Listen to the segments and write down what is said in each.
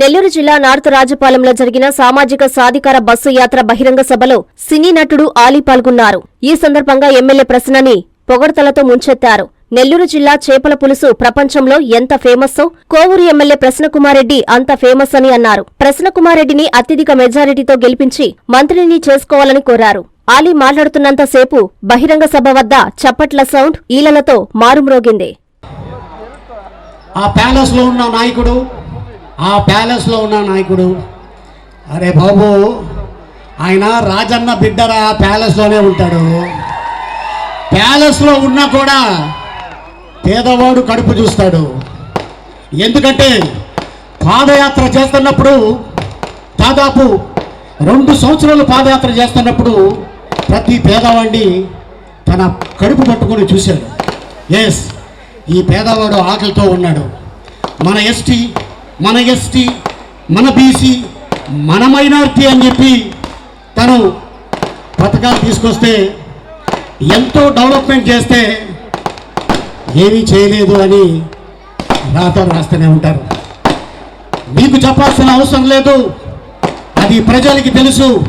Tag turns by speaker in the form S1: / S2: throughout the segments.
S1: నెల్లూరు జిల్లా నార్త్ రాజపాలెంలో జరిగిన సామాజిక సాధికార బస్సు యాత్ర బహిరంగ సభలో సినీ నటుడు ఆలీ పాల్గొన్నారు. ఈ సందర్భంగా ఎమ్మెల్యే ప్రశ్నని పొగడ్తలతో ముంచెత్తారు. నెల్లూరు జిల్లా చేపల పులుసు ప్రపంచంలో ఎంత ఫేమస్సో కోవూరు ఎమ్మెల్యే ప్రశ్నకుమారెడ్డి అంత ఫేమస్ అని అన్నారు. ప్రశ్నకుమారెడ్డిని అత్యధిక మెజారిటీతో గెలిపించి మంత్రిని చేసుకోవాలని కోరారు. ఆలీ మాట్లాడుతున్నంతసేపు బహిరంగ సభ వద్ద చప్పట్ల సౌండ్ ఈలలతో మారుమ్రోగింది.
S2: ఆ ప్యాలెస్లో ఉన్న నాయకుడు ఆ ప్యాలెస్లో ఉన్న నాయకుడు. అరే బాబు ఆయన రాజన్న బిడ్డరా ఆ ప్యాలెస్లోనే ఉంటాడు. ప్యాలెస్లో ఉన్నా కూడా పేదవాడు కడుపు చూస్తాడు. ఎందుకంటే పాదయాత్ర చేస్తున్నప్పుడు దాదాపు రెండు సంవత్సరాలు పాదయాత్ర చేస్తున్నప్పుడు ప్రతి పేదవాడిని తన కడుపు పట్టుకొని చూశాడు. ఎస్ ఈ పేదవాడు ఆకలితో ఉన్నాడు. మన ఎస్టీ మన ఎస్టీ మన బీసీ మన మైనార్టీ అని చెప్పి తను పథకాలు తీసుకొస్తే ఎంతో డెవలప్మెంట్ చేస్తే ఏమీ చేయలేదు అని రాత రాస్తూనే ఉంటారు. మీకు చెప్పాల్సిన అవసరం లేదు. అది ప్రజలకి తెలుసు.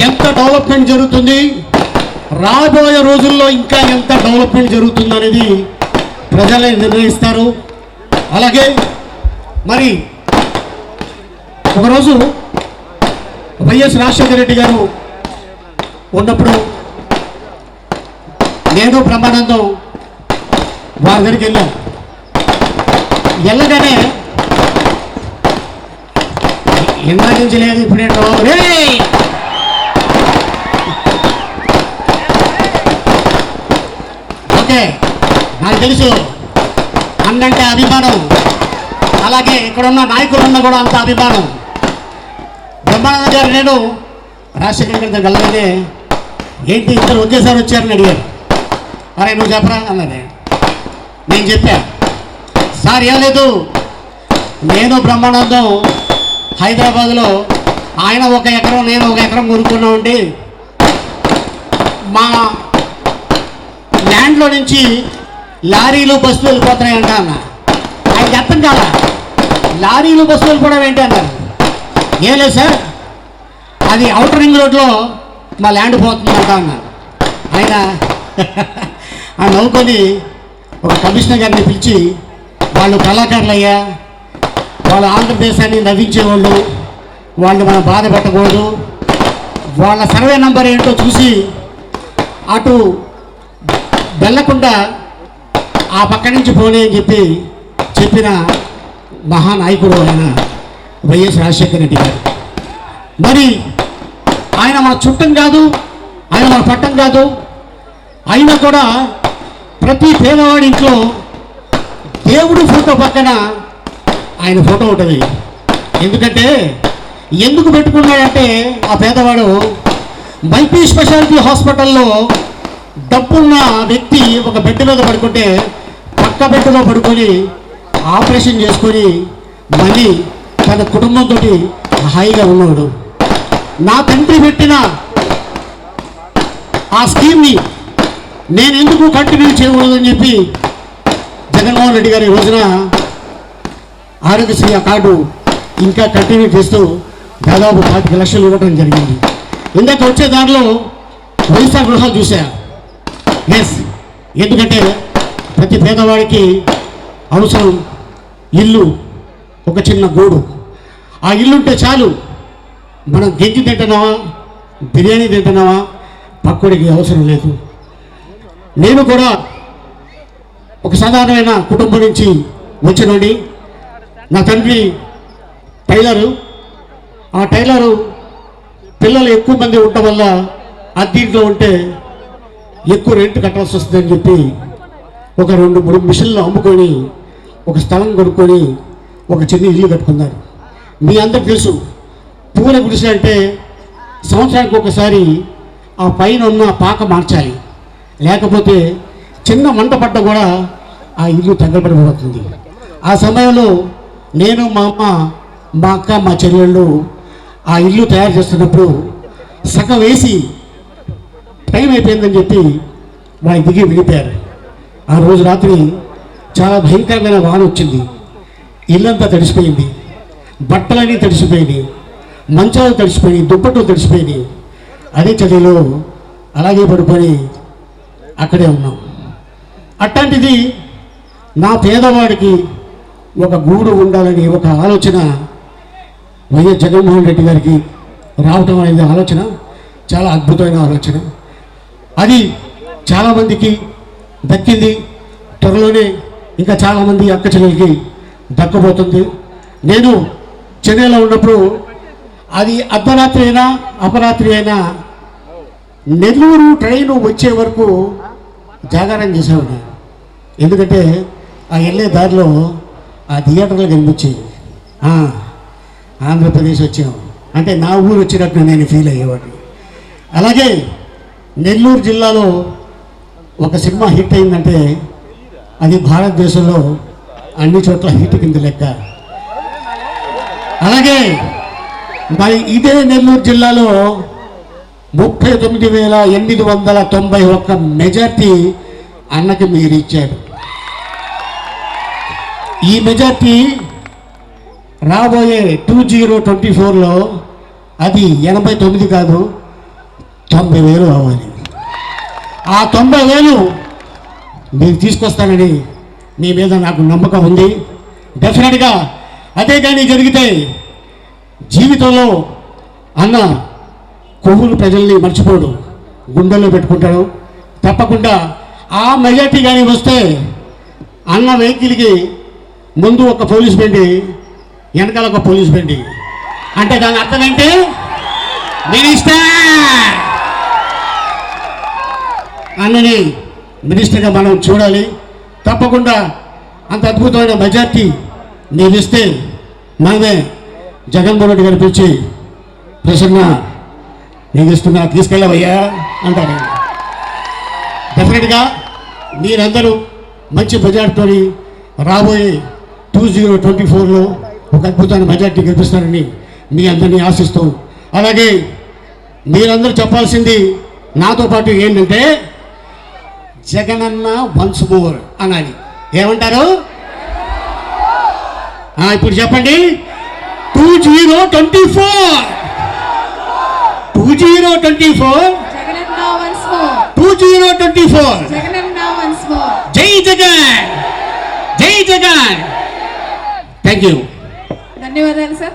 S2: ఎంత డెవలప్మెంట్ జరుగుతుంది? రాబోయే రోజుల్లో ఇంకా ఎంత డెవలప్మెంట్ జరుగుతుంది అనేది ప్రజలే నిర్ణయిస్తారు. అలాగే మరి ఒకరోజు వైఎస్ రాజశేఖర రెడ్డి గారు ఉన్నప్పుడు నేను బ్రహ్మానందం వారి దగ్గరికి వెళ్ళాం. వెళ్ళగానే ఇందాక నుంచి లేదు ఇప్పుడు ఓకే నాకు తెలుసు. అన్నంటే అభిమానం. అలాగే ఇక్కడ ఉన్న నాయకులన్న కూడా అంత అభిమానం. బ్రహ్మానంద గారు నేను రాజశేఖర్ గారి దగ్గర వెళ్ళగానే ఏంటి ఇద్దరు ఒకేసారి వచ్చారని అడిగారు. అరే నువ్వు చెప్పరా? అన్నది. నేను చెప్పా. సార్ ఏం లేదు. నేను బ్రహ్మానందం హైదరాబాద్లో ఆయన ఒక ఎకరం నేను ఒక ఎకరం కొనుక్కున్నామండి. మా ల్యాండ్లో నుంచి లారీలు బస్సులు వెళ్ళిపోతున్నాయంట అన్న. ఆయనకి అర్థం కాదా లారీలు బస్సులు కూడా ఏంటి అన్నారు. ఏం లేదు సార్. అది అవుటర్ రింగ్ రోడ్లో మా ల్యాండ్ పోతుందంట అన్నారు. ఆయన ఆ నవ్వుకొని ఒక కమిషనర్ గారిని పిలిచి వాళ్ళు కళాకారులు అయ్యా వాళ్ళు ఆంధ్రప్రదేశాన్ని నవ్వించేవాళ్ళు వాళ్ళు మనం బాధ పెట్టకూడదు వాళ్ళ సర్వే నంబర్ ఏంటో చూసి అటు వెళ్ళకుండా ఆ పక్క నుంచి పోనీ అని చెప్పి చెప్పిన మహానాయకుడు ఆయన వైఎస్ రాజశేఖర రెడ్డి గారు. మరి ఆయన మన చుట్టం కాదు ఆయన మన పట్టం కాదు అయినా కూడా ప్రతి పేదవాడి ఇంట్లో దేవుడు ఫోటో పక్కన ఆయన ఫోటో ఉంటుంది. ఎందుకంటే ఎందుకు పెట్టుకున్నాడంటే ఆ పేదవాడు మల్టీ స్పెషాలిటీ హాస్పిటల్లో డబ్బున్న వ్యక్తి ఒక బెడ్ మీద పడుకుంటే పక్క బెడ్లో పడుకొని ఆపరేషన్ చేసుకొని మళ్ళీ తన కుటుంబంతో హాయిగా ఉన్నాడు. నా తండ్రి పెట్టిన ఆ స్కీమ్ని నేను ఎందుకు కంటిన్యూ చేయకూడదని చెప్పి జగన్మోహన్ రెడ్డి గారి ఈ రోజున ఆరోగ్యశ్రీ ఆ కార్డు ఇంకా కంటిన్యూ చేస్తూ దాదాపు పాతిక లక్షలు ఇవ్వడం జరిగింది. ఇందాక వచ్చే దాంట్లో వైఎస్ఆర్ గృహాలు చూసా ఎస్ ఎందుకంటే ప్రతి పేదవాడికి అవసరం ఇల్లు ఒక చిన్న గూడు. ఆ ఇల్లు ఉంటే చాలు. మనం గెంజి తింటున్నావా బిర్యానీ తింటున్నావా పక్కడికి అవసరం లేదు. నేను కూడా ఒక సాధారణమైన కుటుంబం నుంచి వచ్చినండి. నా తండ్రి టైలరు. ఆ టైలరు పిల్లలు ఎక్కువ మంది ఉండటం వల్ల అద్దీంట్లో ఉంటే ఎక్కువ రెంట్ కట్టాల్సి వస్తుందని చెప్పి ఒక రెండు మూడు మిషన్లు అమ్ముకొని ఒక స్థలం కొనుక్కొని ఒక చిన్న ఇల్లు కట్టుకున్నారు. మీ అందరికి తెలుసు పూల గుడిసె అంటే సంవత్సరానికి ఒకసారి ఆ పైన ఉన్న పాక మార్చాలి. లేకపోతే చిన్న మంట పడ్డ కూడా ఆ ఇల్లు తగ్గబడిపోతుంది ఆ సమయంలో నేను మా అమ్మ మా అక్క మా చెల్లెళ్ళు ఆ ఇల్లు తయారు చేస్తున్నప్పుడు సగం వేసి టైం అయిపోయిందని చెప్పి వాళ్ళు దిగి వెళ్ళిపోయారు. ఆ రోజు రాత్రి చాలా భయంకరమైన వాన వచ్చింది. ఇల్లంతా తడిసిపోయింది. బట్టలన్నీ తడిసిపోయినాయి. మంచాలు తడిసిపోయినాయి. దుప్పట్లు తడిసిపోయినాయి. అదే చలిలో అలాగే పడుకొని అక్కడే ఉన్నాం. అట్లాంటిది నా పేదవాడికి ఒక గూడు ఉండాలని ఒక ఆలోచన వైఎస్ జగన్మోహన్ రెడ్డి గారికి రావటం అనేది ఆలోచన చాలా అద్భుతమైన ఆలోచన. అది చాలామందికి దక్కింది. త్వరలోనే ఇంకా చాలామంది అక్క చెల్లెలకి దక్కబోతుంది. నేను చెన్నైలో ఉన్నప్పుడు అది అర్ధరాత్రి అయినా అపరాత్రి అయినా నెల్లూరు ట్రైన్ వచ్చే వరకు జాగారం చేసేవాడిని. ఎందుకంటే ఆ వెళ్ళే దారిలో ఆ థియేటర్లు కనిపించేవి. ఆంధ్రప్రదేశ్ వచ్చాం. అంటే నా ఊరు వచ్చినట్టు నేను ఫీల్ అయ్యేవాడిని. అలాగే నెల్లూరు జిల్లాలో ఒక సినిమా హిట్ అయిందంటే అది భారతదేశంలో అన్ని చోట్ల హిట్ కింద లెక్క. అలాగే మరి ఇదే నెల్లూరు జిల్లాలో ముప్పై తొమ్మిది వేల ఎనిమిది వందల తొంభై ఒక్క మెజార్టీ అన్నకి మీరు ఇచ్చారు. ఈ మెజార్టీ రాబోయే టూ జీరో ట్వంటీ ఫోర్లో అది ఎనభై తొమ్మిది కాదు తొంభై వేలు అవ్వాలి ఆ తొంభై వేలు మీరు తీసుకొస్తానని మీ మీద నాకు నమ్మకం ఉంది. డెఫినెట్గా అదే కానీ జరిగితే జీవితంలో అన్న కొవ్వులు ప్రజల్ని మర్చిపోడు. గుండెల్లో పెట్టుకుంటాడు. తప్పకుండా ఆ మెజార్టీ కానీ వస్తే అన్న వెహికల్కి ముందు ఒక పోలీస్ బండి వెనకాల ఒక పోలీస్ బండి. అంటే దాని అర్థం ఏంటి? మినిస్టర్! అన్నని మినిస్టర్గా మనం చూడాలి. తప్పకుండా అంత అద్భుతమైన మెజార్టీ మీరు ఇస్తే మనమే జగన్మోహన్ రెడ్డి గారు పిలిచి ప్రసన్న నేను ఇస్తున్నా తీసుకెళ్ళవయ్యా అంటారు. డెఫినెట్గా మీరందరూ మంచి మెజార్టీతో రాబోయే టూ జీరో ట్వంటీ ఫోర్లో ఒక అద్భుతమైన మెజార్టీ గెలిపిస్తారని మీ అందరినీ ఆశిస్తూ అలాగే మీరందరూ చెప్పాల్సింది నాతో పాటు ఏంటంటే జగనన్న వన్స్ మోర్ అనాలి. ఏమంటారు? ఇప్పుడు చెప్పండి. Two zero twenty four two zero twenty four. Two zero twenty four. జై జగన్. జై జగన్. థ్యాంక్ యూ
S3: ధన్యవాదాలు సార్